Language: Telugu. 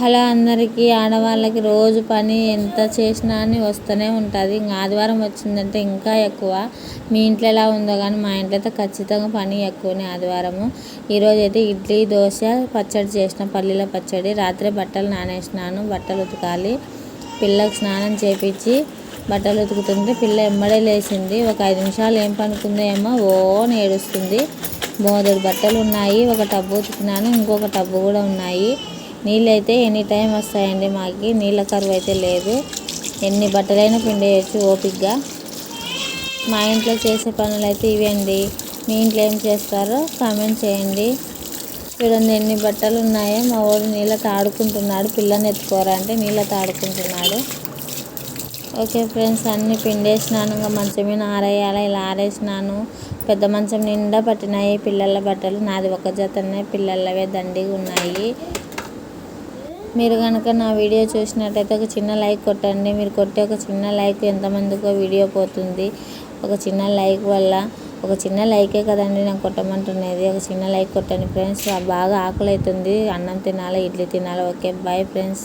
హలో అందరికీ ఆడవాళ్ళకి రోజు పని ఎంత చేసినా అని వస్తూనే ఉంటుంది. ఇంకా ఆదివారం వచ్చిందంటే ఇంకా ఎక్కువ. మీ ఇంట్లో ఎలా ఉందో కానీ మా ఇంట్లో అయితే ఖచ్చితంగా పని ఎక్కువనే ఆదివారము. ఈరోజు అయితే ఇడ్లీ దోశ పచ్చడి చేసిన. పల్లీల పచ్చడి రాత్రి బట్టలు నానేసినాను. బట్టలు ఉతకాలి. పిల్లకి స్నానం చేపించి బట్టలు ఉతుకుతుంటే పిల్ల ఎమ్మడే లేచింది. ఒక ఐదు నిమిషాలు ఏం పనుకుందో ఏమో ఓ ఏడుస్తుంది. మూడు బట్టలు ఉన్నాయి. ఒక టబ్బు ఉతికినాను. ఇంకొక టబ్బు కూడా ఉన్నాయి. నీళ్ళు అయితే ఎనీ టైం వస్తాయండి మాకి. నీళ్ళ కరువు అయితే లేదు. ఎన్ని బట్టలైనా పిండేయచ్చు ఓపిక్గా మా ఇంట్లో చేసే పనులు అయితే ఇవండి. మీ ఇంట్లో ఏం చేస్తారో కామెంట్ చేయండి. చూడండి ఎన్ని బట్టలు ఉన్నాయో మా వాడు నీళ్ళతో ఆడుకుంటున్నాడు పిల్లని ఎత్తుకోరా అంటే నీళ్ళతో ఆడుకుంటున్నాడు ఓకే ఫ్రెండ్స్ అన్ని పిండేసినాను. ఇంకా మంచం మీద ఆరేయాలి. ఇలా ఆరేసినాను. పెద్ద మంచం నిండా పట్టినాయి. పిల్లల బట్టలు. నాది ఒక జతనే. పిల్లలవే దండిగా ఉన్నాయి. మీరు కనుక నా వీడియో చూసినట్టయితే ఒక చిన్న లైక్ కొట్టండి. మీరు కొట్టే ఒక చిన్న లైక్ ఎంతమందికో వీడియో పోతుంది. ఒక చిన్న లైక్ వల్ల ఒక చిన్న లైకే కదండి నేను కొట్టమంటున్నది. ఒక చిన్న లైక్ కొట్టండి. ఫ్రెండ్స్ బాగా ఆకలి అవుతుంది అన్నం తినాలి ఇడ్లీ తినాలి? Okay bye friends.